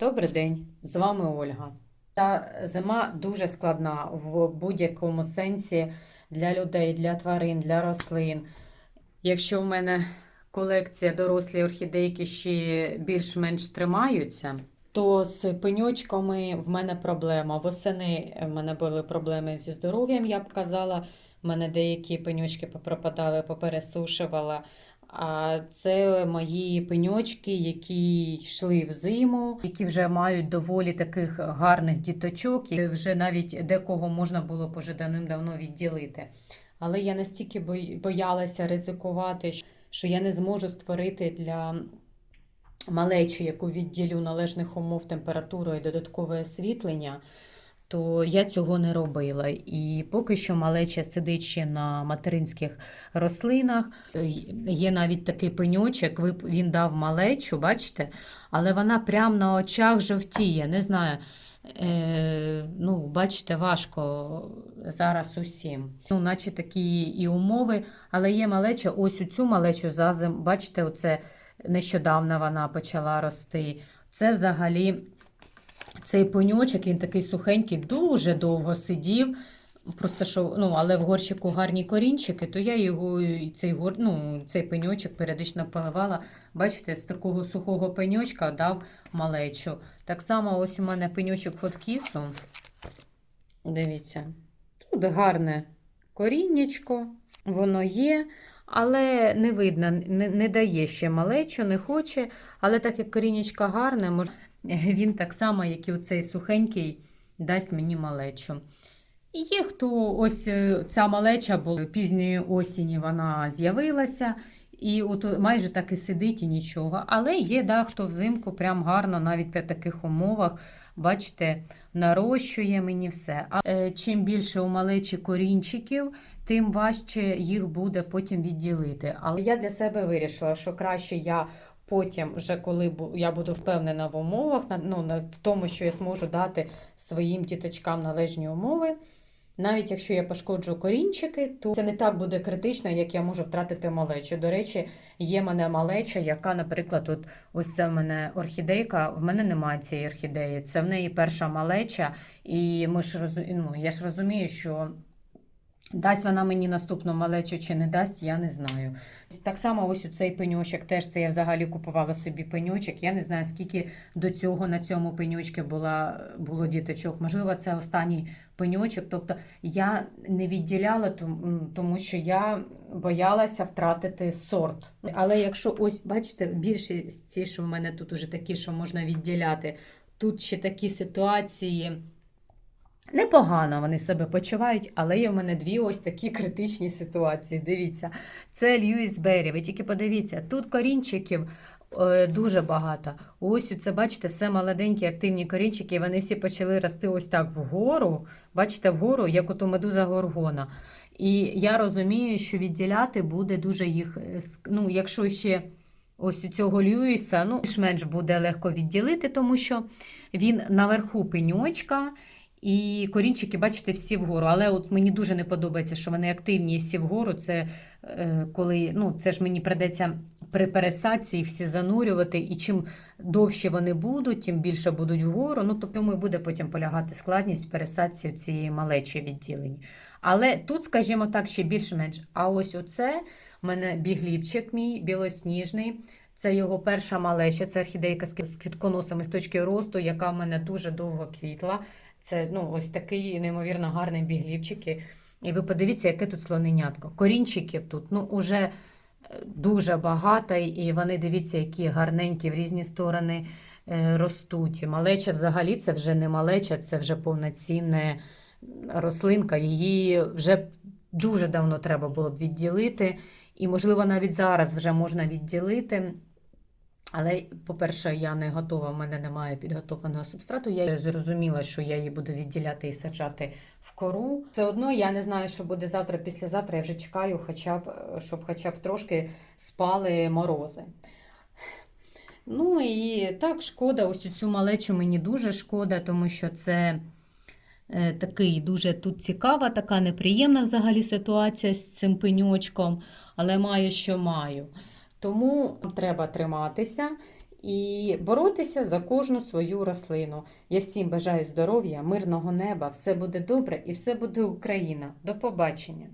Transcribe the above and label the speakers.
Speaker 1: Добрий день, з вами Ольга. Та зима дуже складна в будь-якому сенсі для людей, для тварин, для рослин. Якщо в мене колекція дорослі орхідейки ще більш-менш тримаються, то з пеньочками в мене проблема. Восени в мене були проблеми зі здоров'ям, я б казала. У мене деякі пеньочки попропадали, попересушувала. А це мої пеньочки, які йшли в зиму, які вже мають доволі таких гарних діточок, і вже навіть декого можна було б уже давним-давно відділити. Але я настільки боялася ризикувати, що я не зможу створити для малечі, яку відділю належних умов температуру і додаткове освітлення, то я цього не робила. І поки що малеча сидить ще на материнських рослинах. Є навіть такий пеньочок, він дав малечу, бачите, але вона прямо на очах жовтіє. Не знаю. Е, ну, бачите, важко зараз усім. Ну, наче такі і умови, але є малеча, ось у цю малечу за зим, бачите, оце нещодавно вона почала рости. Це взагалі цей пеньочок, він такий сухенький, дуже довго сидів. Просто що, ну, але в горщику гарні корінчики, то я його цей гор, ну, цей пеньочок періодично поливала. Бачите, з такого сухого пеньочка дав малечу. Так само ось у мене пеньочок хоткісу. Дивіться, тут гарне коріннячко, воно є, але не видно, не, не дає ще малечу, не хоче. Але так як корінечко гарне, мож... він так само, як і оцей сухенький, дасть мені малечу. І є хто ось е, ця малеча була пізньої осені, вона з'явилася. І от майже так і сидить і нічого. Але є да, хто взимку прям гарно, навіть при таких умовах, бачите, нарощує мені все. А е, чим більше у малечі корінчиків, тим важче їх буде потім відділити. Але я для себе вирішила, що краще я потім, вже коли я буду впевнена в умовах, ну, в тому, що я зможу дати своїм діточкам належні умови. Навіть якщо я пошкоджу корінчики, то це не так буде критично, як я можу втратити малечу. До речі, є мене малеча, яка, наприклад, от ось це в мене орхідейка. В мене немає цієї орхідеї. Це в неї перша малеча, і ми ж розу... ну, я ж розумію, що дасть вона мені наступну малечу чи не дасть, я не знаю. Так само, ось у цей пеньочок теж це я взагалі купувала собі пеньочок. Я не знаю, скільки до цього на цьому пеньочку була, було діточок. Можливо, це останній пеньочок. Тобто я не відділяла, том- тому що я боялася втратити сорт. Але якщо ось, бачите, більше ці, що в мене тут уже такі, що можна відділяти, тут ще такі ситуації. Непогано вони себе почувають, але є в мене дві ось такі критичні ситуації. Дивіться, це Льюіс Беррі. Ви тільки подивіться, тут корінчиків е, дуже багато. Ось це, бачите, все молоденькі активні корінчики, вони всі почали рости ось так вгору. Бачите, вгору, як ото медуза горгона. І я розумію, що відділяти буде дуже їх. е, Ну, якщо ще ось у цього Льюіса, ну, більш-менш буде легко відділити, тому що він наверху пеньочка. І корінчики, бачите, всі вгору. Але от мені дуже не подобається, що вони активні всі вгору. Це е, коли ну, це ж мені придеться при пересадці їх всі занурювати. І чим довше вони будуть, тим більше будуть вгору. Ну, тобто і буде потім полягати складність пересадці цієї малечі відділені. Але тут, скажімо так, ще більш-менш. А ось оце в мене бігліпчик мій білосніжний. Це його перша малеча, це орхідейка з квіт- з квітконосами з точки росту, яка в мене дуже довго квітла. Це ну, ось такий неймовірно гарний бігліпчики. І ви подивіться, яке тут слоненятко. Корінчиків тут ну, уже е, дуже багато, і вони дивіться, які гарненькі в різні сторони е, ростуть. Малеча взагалі це вже не малеча, це вже повноцінна рослинка. Її вже дуже давно треба було б відділити. І, можливо, навіть зараз вже можна відділити. Але, по-перше, я не готова, в мене немає підготовленого субстрату. Я зрозуміла, що я її буду відділяти і саджати в кору. Все одно я не знаю, що буде завтра, післязавтра. Я вже чекаю, хоча б, щоб хоча б трошки спали морози. Ну і так, шкода, ось цю малечу мені дуже шкода, тому що це е, такий дуже тут цікава, така неприємна взагалі ситуація з цим пеньочком, але маю, що маю. Тому треба триматися і боротися за кожну свою рослину. Я всім бажаю здоров'я, мирного неба, все буде добре і все буде Україна. До побачення!